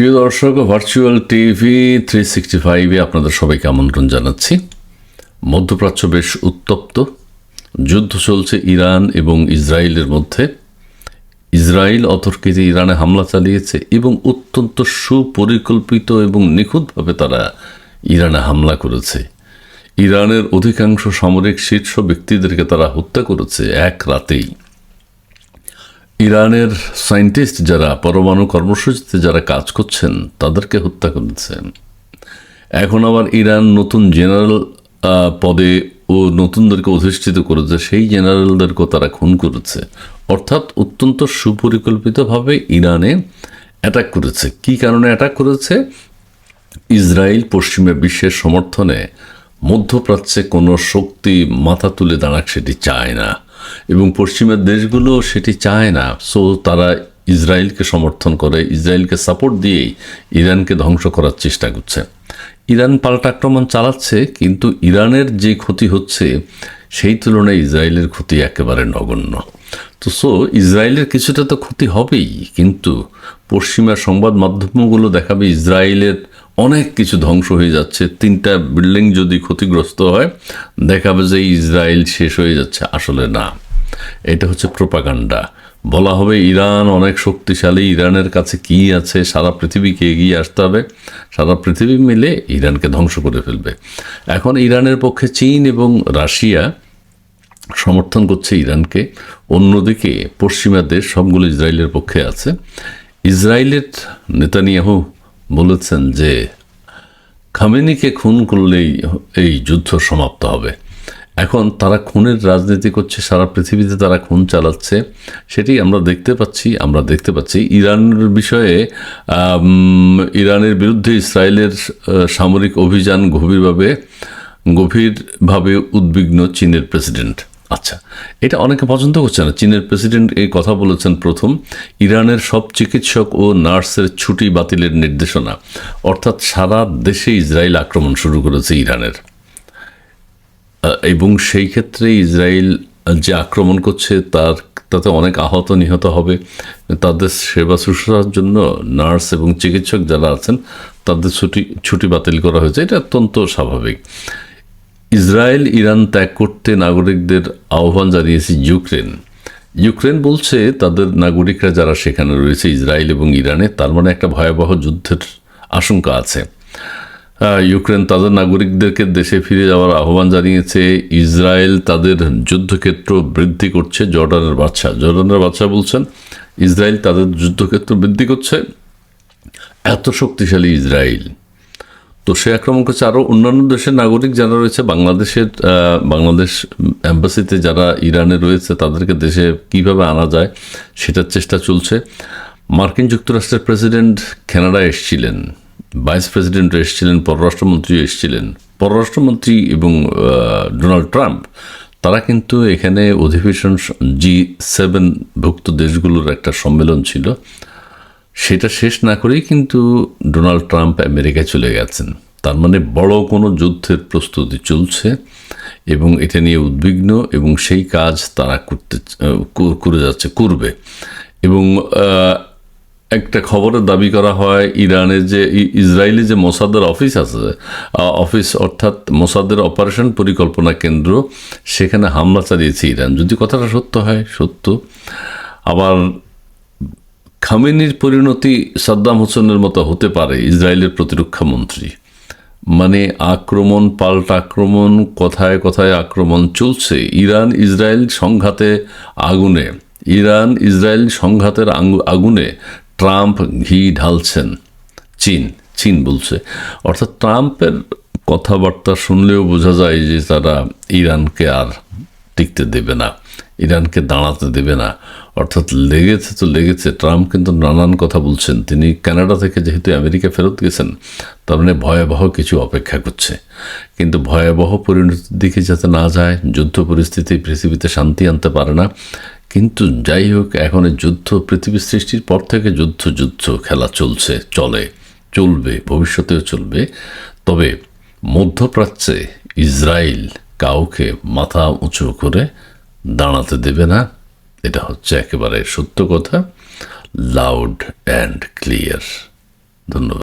প্রিয় দর্শক virtual TV three sixty ফাইভে আপনাদের সবাইকে আমন্ত্রণ জানাচ্ছি। মধ্যপ্রাচ্য বেশ উত্তপ্ত। যুদ্ধ চলছে ইরান এবং ইসরায়েলের মধ্যে। ইসরায়েল অতর্কিতে ইরানে হামলা চালিয়েছে এবং অত্যন্ত সুপরিকল্পিত এবং নিখুঁতভাবে তারা ইরানে হামলা করেছে। ইরানের অধিকাংশ সামরিক শীর্ষ ব্যক্তিদেরকে তারা হত্যা করেছে এক রাতেই। ইরানের সায়েন্টিস্ট যারা পরমাণু কর্মসূচিতে যারা কাজ করছেন, তাদেরকে হত্যা করেছেন। এখন আবার ইরান নতুন জেনারেল পদে ও নতুনদেরকে অধিষ্ঠিত করেছে, সেই জেনারেলদেরকেও তারা খুন করেছে। অর্থাৎ অত্যন্ত সুপরিকল্পিতভাবে ইরানে অ্যাটাক করেছে। কি কারণে অ্যাটাক করেছে? ইসরায়েল পশ্চিমা বিশ্বের সমর্থনে মধ্যপ্রাচ্যে কোনো শক্তি মাথা তুলে দাঁড়াক সেটি চায় না। এবং পশ্চিমের দেশগুলো সেটি চায় না। সো তারা ইসরায়েলকে সমর্থন করে, ইসরায়েলকে সাপোর্ট দিয়েই ইরানকে ধ্বংস করার চেষ্টা করছে। ইরান পাল্টা আক্রমণ চালাচ্ছে, কিন্তু ইরানের যে ক্ষতি হচ্ছে সেই তুলনায় ইসরায়েলের ক্ষতি একেবারে নগণ্য। তো সো, ইসরায়েলের কিছুটা তো ক্ষতি হবেই, কিন্তু পশ্চিমা সংবাদ মাধ্যমগুলো দেখাবে ইসরায়েলের অনেক কিছু ধ্বংস হয়ে যাচ্ছে। তিনটা বিল্ডিং যদি ক্ষতিগ্রস্ত হয়, দেখাবে যে ইসরায়েল শেষ হয়ে যাচ্ছে। আসলে না। এটা হচ্ছে প্রোপাগান্ডা। বলা হবে ইরান অনেক শক্তিশালী, ইরানের কাছে কি আছে, সারা পৃথিবীকে এগিয়ে আসতে হবে। সারা পৃথিবী মিলে ইরানকে ধ্বংস করে ফেলবে। এখন ইরানের পক্ষে চীন এবং রাশিয়া সমর্থন করছে ইরানকে। অন্যদিকে পশ্চিমা দেশ সবগুলো ইসরায়েলের পক্ষে আছে। ইসরায়েলের নেতানিয়াহু বলেছেন যে, খামেনিকে খুন করলেই এই যুদ্ধ সমাপ্ত হবে। এখন তারা খুনের রাজনীতি করছে, সারা পৃথিবীতে তারা খুন চালাচ্ছে, সেটি আমরা দেখতে পাচ্ছি, আমরা দেখতে পাচ্ছি। ইরানের বিষয়ে ইরানের বিরুদ্ধে ইসরায়েলের সামরিক অভিযান গভীরভাবে গভীরভাবে উদ্বিগ্ন চীনের প্রেসিডেন্ট। আচ্ছা এটা অনেকে পছন্দ করছে না। চীনের প্রেসিডেন্ট এই কথা বলেছেন প্রথম, ইরানের সব চিকিৎসক ও নার্সের ছুটি বাতিলের নির্দেশনা, অর্থাৎ সারা দেশে ইসরায়েল আক্রমণ শুরু করেছে ইরানের। এবং সেই ক্ষেত্রে ইসরায়েল যে আক্রমণ করছে তার, তাতে অনেক আহত নিহত হবে। তাদের সেবা শুশ্রূষার জন্য নার্স এবং চিকিৎসক যারা আছেন, তাদের ছুটি ছুটি বাতিল করা হয়েছে। এটা অত্যন্ত স্বাভাবিক। ইসরায়েল ইরান ত্যাগ করতে নাগরিকদের আহ্বান জানিয়েছে ইউক্রেন। ইউক্রেন বলছে তাদের নাগরিকরা যারা সেখানে রয়েছে, ইসরায়েল এবং ইরানে, তার মানে একটা ভয়াবহ যুদ্ধের আশঙ্কা আছে। ইউক্রেন তাদের নাগরিকদেরকে দেশে ফিরে যাওয়ার আহ্বান জানিয়েছে। ইসরায়েল তাদের যুদ্ধক্ষেত্র বৃদ্ধি করছে জর্ডানের বাচ্চা জর্ডানের বাচ্চা বলছেন, ইসরায়েল তাদের যুদ্ধক্ষেত্র বৃদ্ধি করছে। এত শক্তিশালী ইসরায়েল। তো সে আক্রমণ করছে। আরও অন্যান্য দেশের নাগরিক যারা রয়েছে, বাংলাদেশের বাংলাদেশ অ্যাম্বাসিতে যারা ইরানে রয়েছে, তাদেরকে দেশে কীভাবে আনা যায় সেটার চেষ্টা চলছে। মার্কিন যুক্তরাষ্ট্রের প্রেসিডেন্ট কানাডা এসেছিলেন। ভাইস প্রেসিডেন্ট এসেছিলেন পররাষ্ট্রমন্ত্রী এসেছিলেন। পররাষ্ট্রমন্ত্রী এবং ডোনাল্ড ট্রাম্প তারা কিন্তু এখানে অধিবেশন জি সেভেন ভুক্ত দেশগুলোর একটা সম্মেলন ছিল। সেটা শেষ না করেই কিন্তু ডোনাল্ড ট্রাম্প আমেরিকায় চলে গেছেন। তার মানে বড় কোনো যুদ্ধের প্রস্তুতি চলছে এবং এটা নিয়ে উদ্বিগ্ন এবং সেই কাজ তারা করতে করে যাচ্ছে, করবে। এবং একটা খবরের দাবি করা হয় ইরানের যে ইসরায়েলি যে মোসাদের অফিস আছে অফিস অর্থাৎ মোসাদের অপারেশন পরিকল্পনা কেন্দ্র, সেখানে হামলা চালিয়েছে ইরান। যদি কথাটা সত্য হয়, সত্য। আবার খামেনির পরিণতি সাদ্দাম হোসেনের মতো হতে পারে ইসরায়েলের প্রতিরক্ষা মন্ত্রী। মানে আক্রমণ, পাল্টা আক্রমণ, কথায় কথায় আক্রমণ চলছে ইরান ইসরায়েল সংঘাতে আগুনে। ইরান ইসরায়েল সংঘাতের আগুনে ট্রাম্প ঘি ঢালছেন। চীন চীন বলছে। অর্থাৎ ট্রাম্পের কথাবার্তা শুনলেও বোঝা যায় যে তারা ইরানকে আর টিকতে দেবে না, ইরানকে দাঁড়াতে দেবে না। অর্থাৎ লেগেছে তো লেগেছে, ট্রাম্প কিন্তু নানান কথা বলছেন। তিনি কানাডা থেকে যেহেতু আমেরিকা ফেরত গেছেন, তার মানে ভয়াবহ কিছু অপেক্ষা করছে। কিন্তু ভয়াবহ পরিণতির দিকে যাতে না যায়, যুদ্ধ পরিস্থিতি, পৃথিবীতে শান্তি আনতে পারে না কিন্তু যাই হোক, এখন যুদ্ধ পৃথিবী সৃষ্টির পর থেকে যুদ্ধ যুদ্ধ, খেলা চলছে, চলে, চলবে, ভবিষ্যতেও চলবে। তবে মধ্যপ্রাচ্যে ইসরায়েল কাউকে মাথা উঁচু করে দাঁড়াতে দেবে না। এটা হচ্ছে একেবারে সত্য কথা। লাউড অ্যান্ড ক্লিয়ার ধন্যবাদ।